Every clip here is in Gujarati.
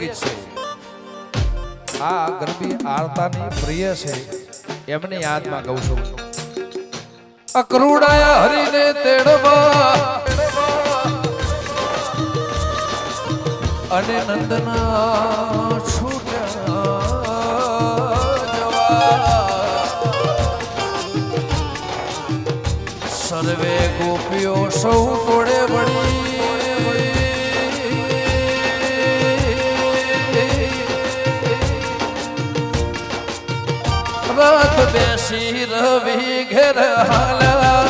ગીત છે. આ ગરબી આરતાની પ્રિય છે, એમની યાદમાં કહું છું. અકરુડાયા હરીને તેડવા અને નંદના છૂટ્યા સર્વે ગોપીઓ સૌ બેસી વિઘર ઘેર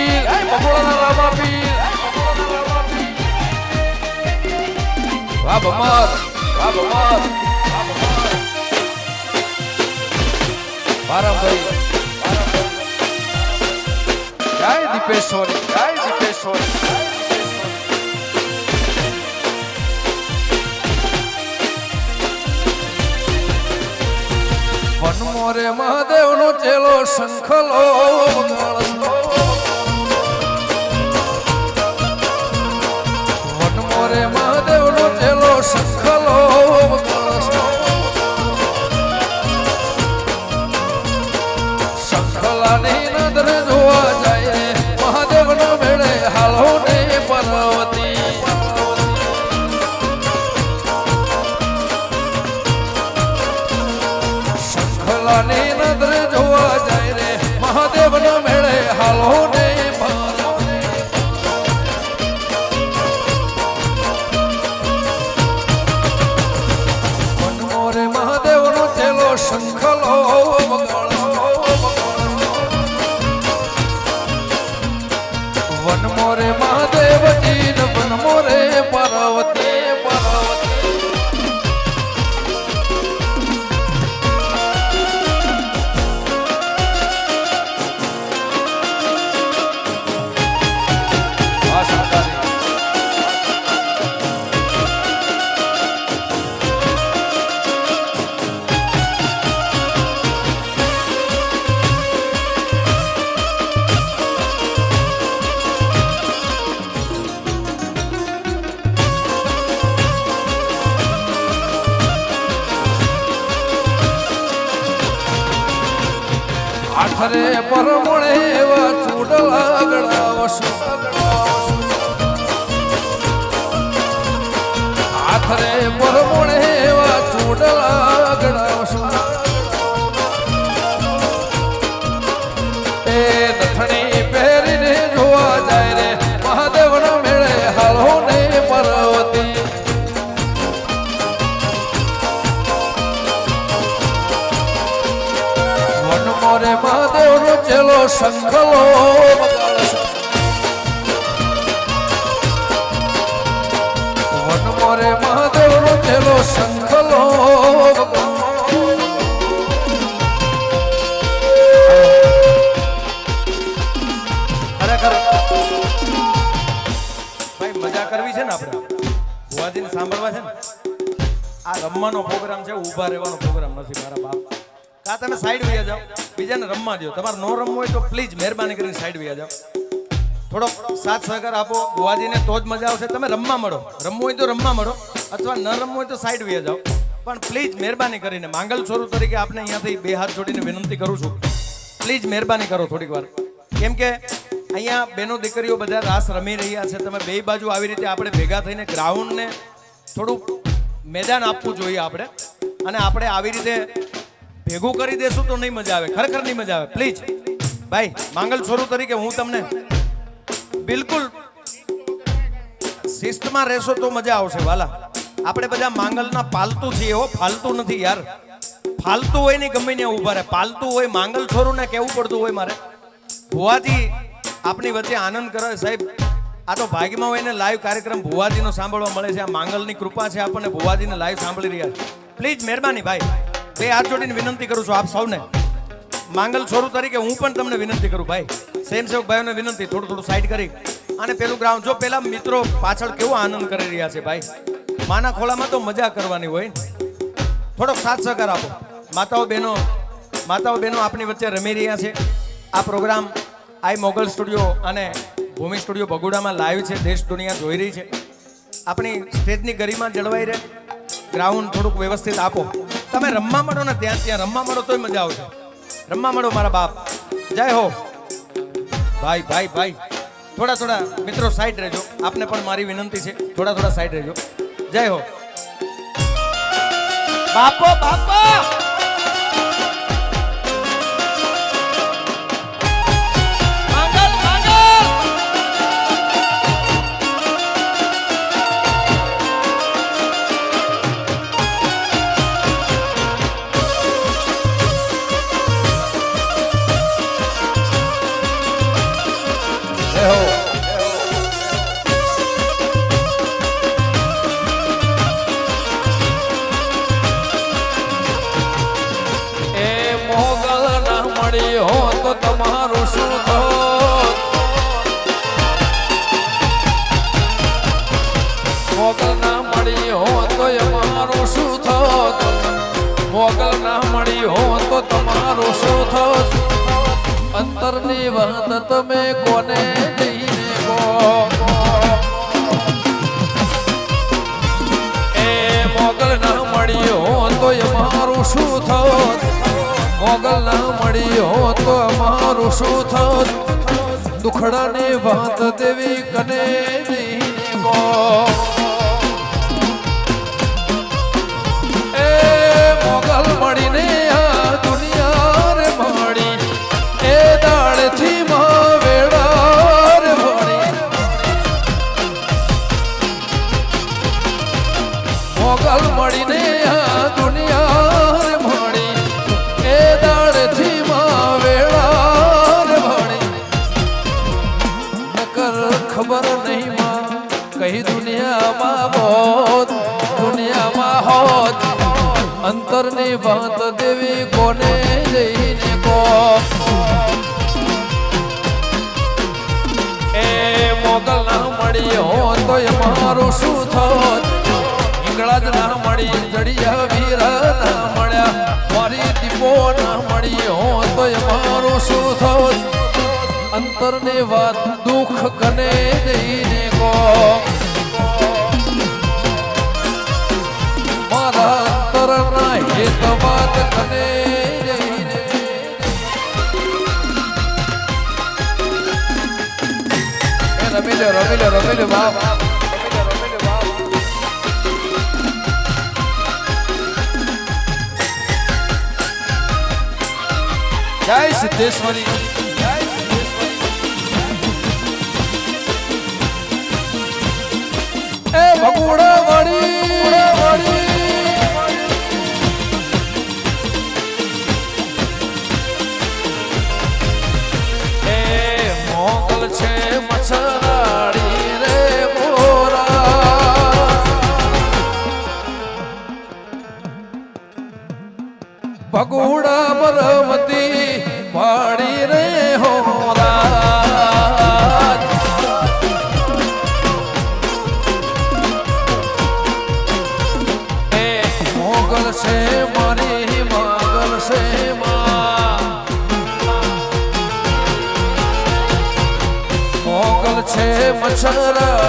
પીર જય બગોળાના રામા પીર વાહ ભમાર વાહ ભમાર વારાભાઈ જય દીપેશ્વરી જય દીપેશ્વરી વનમોરે મહાદેવનો ચેલો શંખલો વગાડતો. સંખલો વગાડશે. વનમોરે મહાદેવનો ચેલો સંખલો ખરેખર. ભાઈ, મજા કરવી છે ને આપણે સાંભળવા છે ને? આ રમવાનો પ્રોગ્રામ છે, ઊભા રહેવાનો પ્રોગ્રામ નથી મારા બાપ. કા તમે સાઈડ વયા જાઓ? બીજાને રમવા દો તમારે નો રમવું હોય તો પ્લીઝ મહેરબાની કરીને સાઈડ વ્યા જાઓ. થોડો સાથ સહકાર આપો. ગોવાજીને તો જ મજા આવશે. તમે રમવા મળો. રમવું હોય તો રમવા મળો. અથવા ન રમવું હોય તો સાઈડ વ્યા જાઓ. પણ પ્લીઝ મહેરબાની કરીને માંગલ સ્વરૂપ તરીકે આપણે અહીંયાથી બે હાથ જોડીને વિનંતી કરું છું. પ્લીઝ મહેરબાની કરો થોડીક વાર. કેમ કે અહીંયા બેનો દીકરીઓ બધા રાસ રમી રહ્યા છે. તમે બે બાજુ આવી રીતે આપણે ભેગા થઈને ગ્રાઉન્ડને થોડું મેદાન આપવું જોઈએ આપણે. અને આપણે આવી રીતે ભેગું કરી દેશું તો નહીં મજા આવે. ખરેખર નહીં મજા આવે. પ્લીઝ ભાઈ, માંગલ છોરું તરીકે હું તમને બિલકુલ શિસ્તમાં રહેશો તો મજા આવશે, વાલા. આપણે બધા માંગલના પાલતુ છીએ હો. ફાલતુ નથી યાર. ફાલતુ હોય ને ગમે ત્યાં ઊભા રહે. પાલતુ હોય, માંગલ છોરું ને કેવું પડતું હોય મારે? ભુવાજી આપની વચ્ચે આનંદ કરે. સાહેબ, આ તો ભાગ્યમાં હોય ને લાઈવ કાર્યક્રમ ભુવાજીનો સાંભળવા મળે છે. આ માંગલની કૃપા છે આપણને ભુવાજીને લાઈવ સાંભળી રહ્યા પ્લીઝ મહેરબાની, ભાઈ. બે હાથ જોડીને વિનંતી કરું છું આપ સૌને. માંગલ છોરું તરીકે હું પણ તમને વિનંતી કરું ભાઈ. સ્વયંસેવક ભાઈઓને વિનંતી, થોડું થોડું સાઈડ કરી. અને પેલું ગ્રાઉન્ડ જો પેલા મિત્રો પાછળ કેવો આનંદ કરી રહ્યા છે ભાઈ. માના ખોળામાં તો મજા કરવાની હોય. થોડોક સાથ સહકાર આપો. માતાઓ બહેનો માતાઓ બહેનો આપણી વચ્ચે રમી રહ્યા છે. આ પ્રોગ્રામ આઈ મોગલ સ્ટુડિયો અને ભૂમિ સ્ટુડિયો બગુડામાં લાઈવ છે. દેશ, દુનિયા જોઈ રહી છે. આપણી સ્ટેજની ગરિમા જળવાઈ રહે. ગ્રાઉન્ડ થોડુંક વ્યવસ્થિત આપો. તમે રમવા મળો ને ત્યાં ત્યાં રમવા મળો તોય મજા આવશે. રમવા મળો મારા બાપ. જય હો. ભાઈ ભાઈ ભાઈ. થોડા થોડા મિત્રો સાઈડ રહેજો. આપને પણ મારી વિનંતી છે. થોડા થોડા સાઈડ રહેજો. જય હો. બાપો બાપો! અંતરની વાત તમે કોને જઈને કહો એ મોગલ ના મળ્યો તો અમારું શું થોત? મોગલ ના મળ્યો તો અમારું શું થોત? દુખડાની વાત દેવી કને જઈને કહો મળીને મળી હો તો મારું શું થોત? હિંગળા જ ના મળી, જડિયા વીર ના મળ્યા. મારી દીપો ના મળી હો તો મારું શું થોત? અંતરની વાત દુઃખ કને જઈને કહો. મારા અંતરના હેત વાત કને રમી લો રમી લો રમી લો બાપ જય સિદ્ધેશ્વરી એ ભગુડા વળી ભગુડા બરમતી પાડી રે હો મોગલ છે મારી મોગલ છે મોગલ છે મચ્છરાડી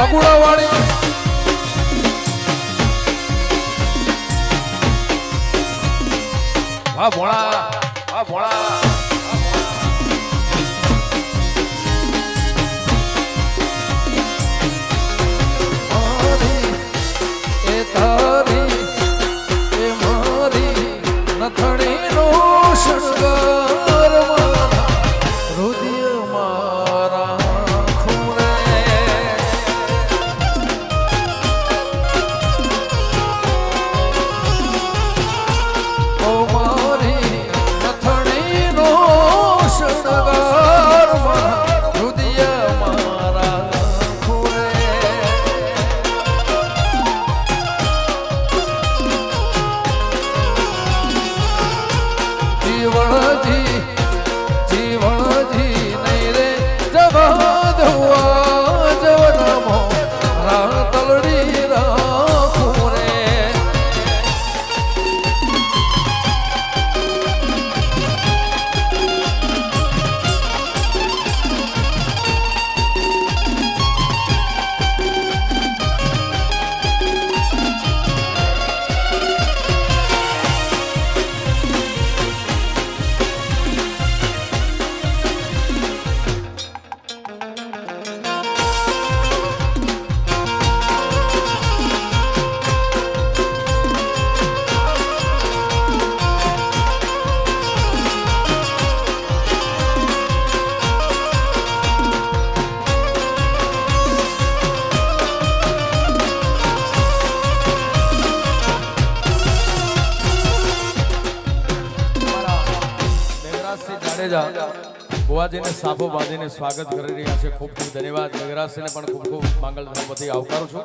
ભગુડા વાળી વાહ ભોળા વાહ ભોળા. બુવાજીને સાફો બાંધીને સ્વાગત કરી રહ્યા છે. ખૂબ ખૂબ ધન્યવાદ. મેઘરાજસિંહને પણ ખૂબ ખૂબ માંગલ ધનપતિ આવકારું છું.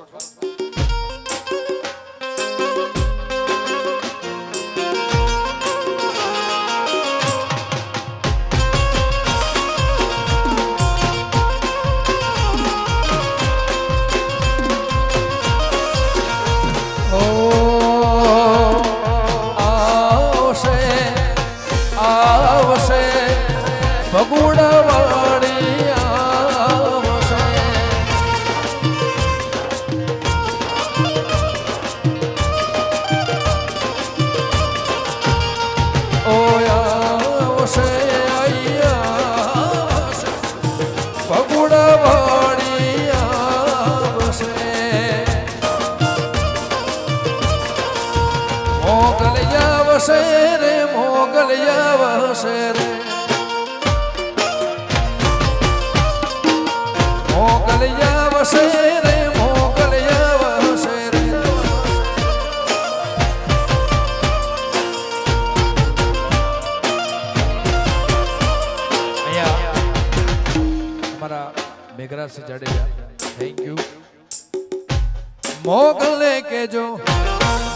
અમારા મેઘરાજસિંહ જાડેજા. થેન્ક યુ મોગલે કેજો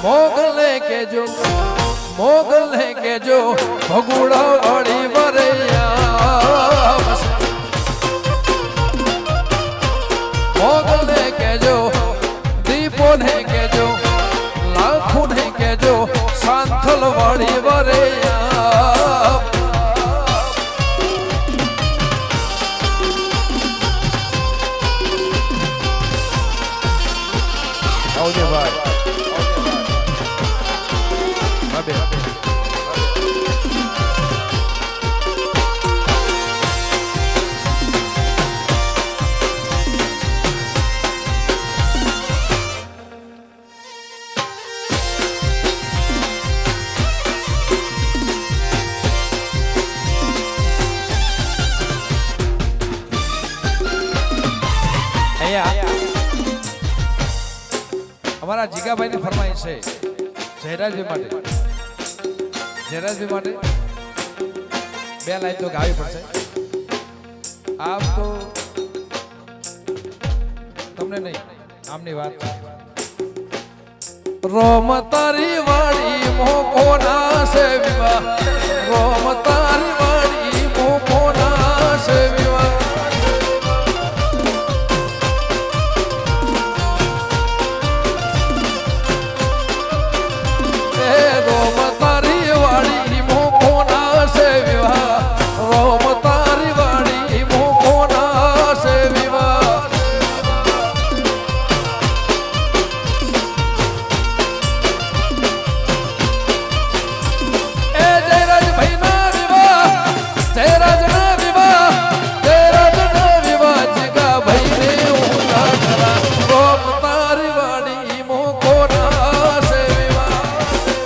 મોગલે કેજો મોગલે કેજો ભગુડા વાળી વરૈયા. મોગલે કેજો દીપો ને કેજો લાખો ને કેજો સાંથલ વાળી વરૈયા. આવજે ભાઈ હા બે અહીંયા અમારા જીગાભાઈની ફરમાઈશ છે, જયરાજભાઈ માટે. જયરાજભાઈ માટે બે લાઈન તો ગાવી પડશે. આમ તો તમને નહીં, આમની વાત. રોમ તારી વાળી મોકો ના સેવા રોમ તારી વાળી મોકો ના સેવા